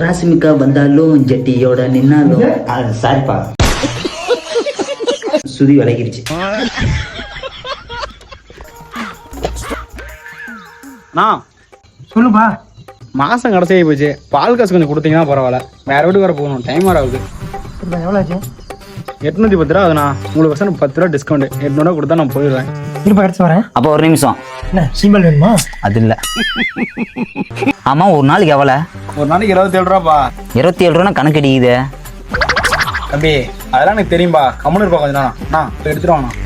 ராசிமிகா வந்தாலும் ஜட்டியோட நின்னாலும். சாரிப்பா சுதி விலகிருச்சு. நான் சொல்லுப்பா. மாசம் கடைசி போச்சு. பால் காசு கொஞ்சம் கொடுத்தீங்கன்னா பரவாயில்ல. வேற வீட்டுக்கு வர போகணும். டைம் வர ஆகுது. இப்போ எவ்வளோ ஆச்சு? எட்நூத்தி பத்து ரூபா ஆகுதுண்ணா. உங்களுக்கு பர்சன்ட் பத்து ரூபா டிஸ்கவுண்ட் எட்நூறுவா கொடுத்தா நான் போயிடுவேன் இருப்பா எடுத்து வரேன். அப்போ ஒரு நிமிஷம். என்ன சிம்பிள் வேணுமா? அது இல்லை. ஆமா ஒரு நாளைக்கு எவ்வளோ ஒரு நாளைக்கு இருபத்தேழு ரூபாப்பா இருபத்தி ஏழு ரூபா கணக்கு அடிக்குது. தம்பி அதெல்லாம் எனக்கு தெரியும்பா. கம்முன்னு இருப்பா கொஞ்சம் அண்ணா எடுத்துட்டு வாங்கண்ணா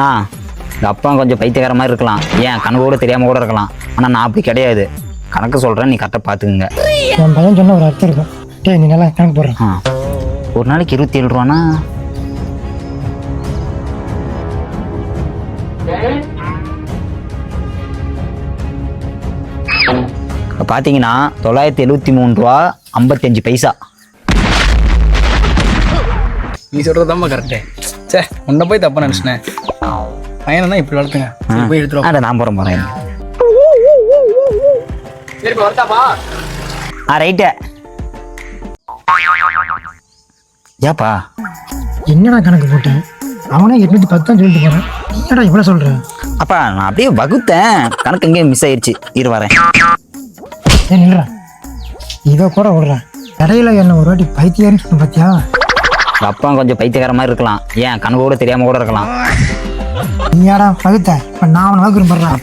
நான் இந்த அப்பா கொஞ்சம் பைத்தியக்கார மாதிரி இருக்கலாம். ஏன் கணக்கு கூட தெரியாம கூட இருக்கலாம். ஆனா நான் அப்படி கிடையாது. கணக்கு சொல்றேன் நீ கரெக்டாக பார்த்துக்குங்க என் பையன் சொன்ன ஒரு அர்த்தம் இருக்கும். டேய் நீ நல்லா கணக்கு போடுறேன் ஆ. ஒரு நாளைக்கு இருபத்தி ஏழு ரூபானா இப்ப பார்த்தீங்கன்னா தொள்ளாயிரத்தி எழுபத்தி மூணு ரூபா ஐம்பத்தஞ்சு பைசா. நீ சொல்றது தான் கரெக்டு சே உன்னை போய் தப்பா நினச்சினேன் பையனை தான் இப்படி வளர்த்துங்க. போய் எடுத்துருவோம் அட நான் போகிறேன் போகிறேன் ஆ ரைட்டு ஏப்பா? என்னடா கணக்கு போட்டேன் அவனே எட்நூத்தி பத்து தான் சொல்லிட்டு போறான். என்னடா இவ்வளோ சொல்கிறேன் அப்பா நான் அப்படியே வகுத்தேன். கணக்கு எங்கேயும் மிஸ் ஆயிடுச்சு இரு வரேன். ஏன் நில்றா. இதை கூட விடுறேன் இடையில என்ன ஒரு வாட்டி பைத்தியாருன்னு சொன்ன பார்த்தியா அப்பா கொஞ்சம் பைத்தியக்கார மாதிரி இருக்கலாம். ஏன் கணக்கு கூட தெரியாம கூட இருக்கலாம். நீயாடா பகுத்த. இப்போ நான் அவனை பாடுறான்